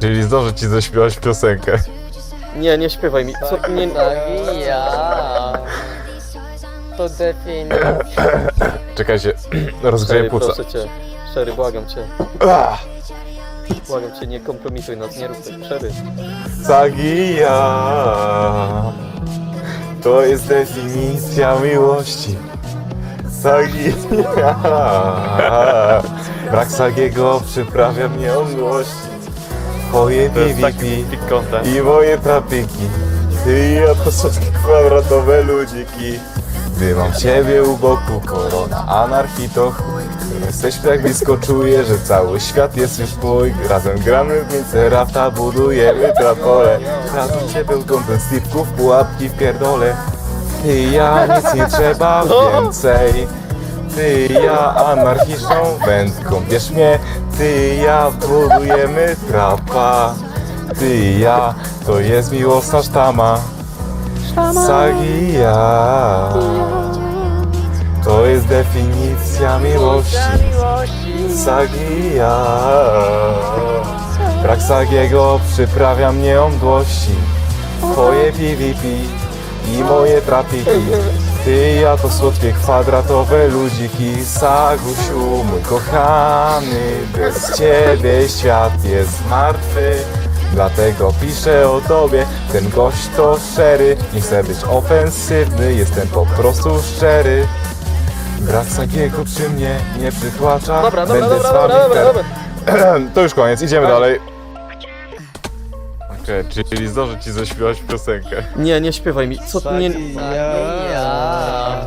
Czyli zdążę ci zaśpiewać piosenkę. Nie, nie śpiewaj mi. Co? Nie, Zawija. To definicja. Czekajcie, rozgrzeję Sherry, płuca. proszę cię. Sherry, błagam cię. Ah, Błagam cię, nie kompromituj nas, nie rób tego. Sherry. Zagija. To jest definicja miłości. Zagija. Brak Sagiego przyprawia mnie o młości. Twoje PvP i moje trapiki. Ty i ja to słodkie kwadratowe ludziki. Gdy mam ciebie u boku, korona anarchii to chuj. Gdy Jesteśmy jak blisko, czuję, że cały świat jest już mój. Razem gramy w Minecrafta, budujemy trapole. Razem ciebie kątem slipków, pułapki w pierdole. Ty i ja, nic nie trzeba więcej. Ty ja anarchiczną wędką Bierz mnie, ty ja budujemy trapa. Ty ja, to jest miłosna sztama. Sagija To jest definicja miłości. Sagija Brak Sagiego przyprawia mnie o mdłości. Twoje PvP i moje trapiki Ty i ja to słodkie kwadratowe ludziki Sagusiu, mój kochany Bez ciebie świat jest martwy. Dlatego piszę o tobie Ten gość to szczery. Nie chcę być ofensywny Jestem po prostu szczery. Brak Sagiego przy mnie nie przytłacza. Dobra, dobra, Będę dobra, z wami dobra, dobra, ter- dobra. To już koniec, idziemy dalej Okej, czyli zdążę ci zaśpiewać piosenkę Nie, nie śpiewaj mi. Co? Nie, Zawija.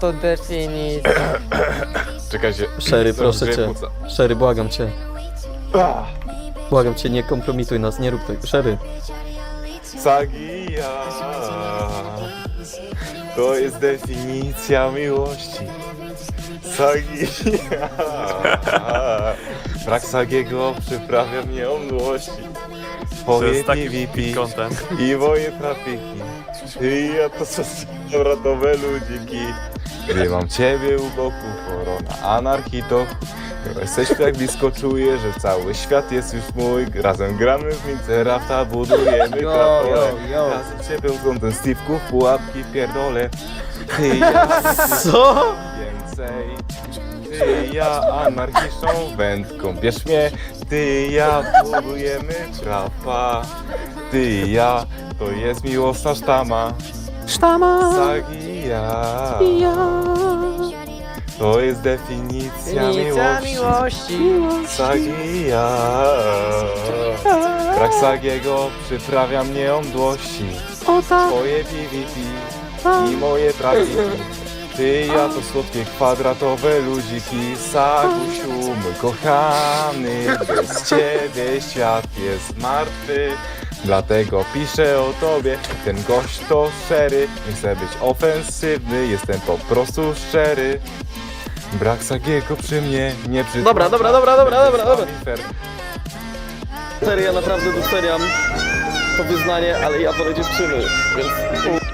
To definicja. Czekajcie Sherry, proszę cię. Sherry, błagam cię. Błagam cię, nie kompromituj nas, nie rób tego. Sherry. Sagija To jest definicja miłości Sagija Brak Sagiego przyprawia mnie o mdłości Twoje PvP i moje trafiki i ja to są kwadratowe ludziki Gdy mam ciebie u boku, korona anarchii to chuj. Jesteśmy jak blisko, czuję, że cały świat jest już mój Razem gramy w Minecrafta, budujemy yo, yo. Razem ciebie kątem Steve'ków, pułapki w pierdole Ty i ja Co? więcej Ty i ja anarchiczną wędką. Bierz mnie, ty i ja budujemy trapa. Ty i ja, to jest miłosna sztama. Sztama. Sagija To jest definicja Definicja miłości. miłości. Sagija Brak Sagiego przyprawia mnie o mdłości. Twoje PvP i moje trafiki Ty i ja to słodkie kwadratowe ludziki. Sagusiu, mój kochany Bez ciebie świat jest martwy. Dlatego piszę o tobie Ten gość to szczery. Nie chcę być ofensywny Jestem po prostu szczery. Brak Sagiego przy mnie nie przy Dobra, dobra, dobra, dobra, dobra, dobra. Serio, ja naprawdę doceniam to wyznanie, ale ja wolę dziewczyny, więc...